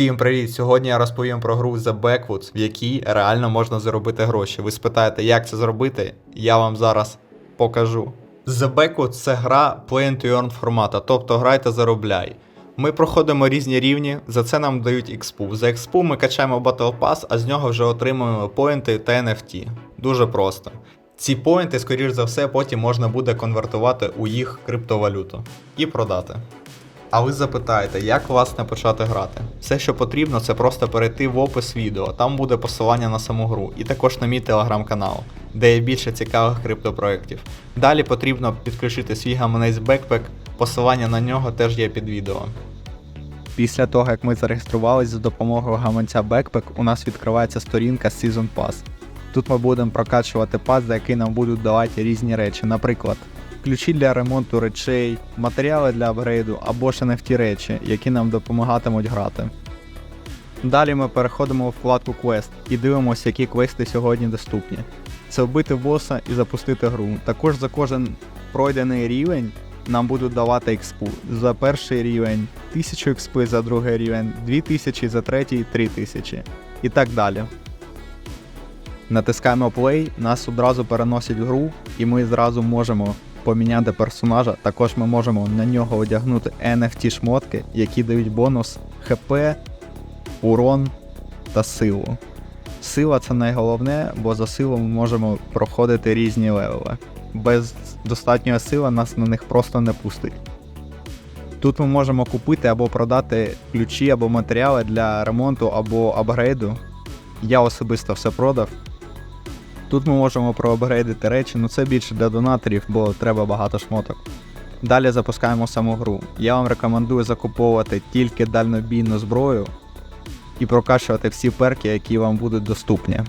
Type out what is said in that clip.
Всім привіт! Сьогодні я розповім про гру The Backwoods, в якій реально можна заробити гроші. Ви спитаєте, як це зробити? Я вам зараз покажу. The Backwoods це гра Play to Earn формата, тобто грай та заробляй. Ми проходимо різні рівні, за це нам дають експу. За експу ми качаємо Battle Pass, а з нього вже отримуємо поінти та NFT. Дуже просто. Ці поінти, скоріш за все, потім можна буде конвертувати у їх криптовалюту і продати. А ви запитаєте, як власне почати грати? Все, що потрібно, це просто перейти в опис відео, там буде посилання на саму гру, і також на мій телеграм-канал, де є більше цікавих криптопроєктів. Далі потрібно підключити свій гаманець Backpack, посилання на нього теж є під відео. Після того, як ми зареєструвались за допомогою гаманця Backpack, у нас відкривається сторінка Season Pass. Тут ми будемо прокачувати пас, за який нам будуть давати різні речі, наприклад, ключі для ремонту речей, матеріали для апгрейду або ж NFT речі, які нам допомагатимуть грати. Далі ми переходимо у вкладку Quest і дивимося, які квести сьогодні доступні. Це вбити боса і запустити гру. Також за кожен пройдений рівень нам будуть давати експу. За перший рівень 1000 експи, за другий рівень 2000, за третій 3000 і так далі. Натискаємо play, нас одразу переносять в гру, і ми зразу можемо поміняти персонажа. Також ми можемо на нього одягнути NFT шмотки, які дають бонус ХП, урон та силу. Сила це найголовне, бо за силу ми можемо проходити різні левели. Без достатньої сили нас на них просто не пустить. Тут ми можемо купити або продати ключі або матеріали для ремонту або апгрейду. Я особисто все продав. Тут ми можемо проапгрейдити речі, ну це більше для донаторів, бо треба багато шмоток. Далі запускаємо саму гру. Я вам рекомендую закуповувати тільки дальнобійну зброю і прокачувати всі перки, які вам будуть доступні.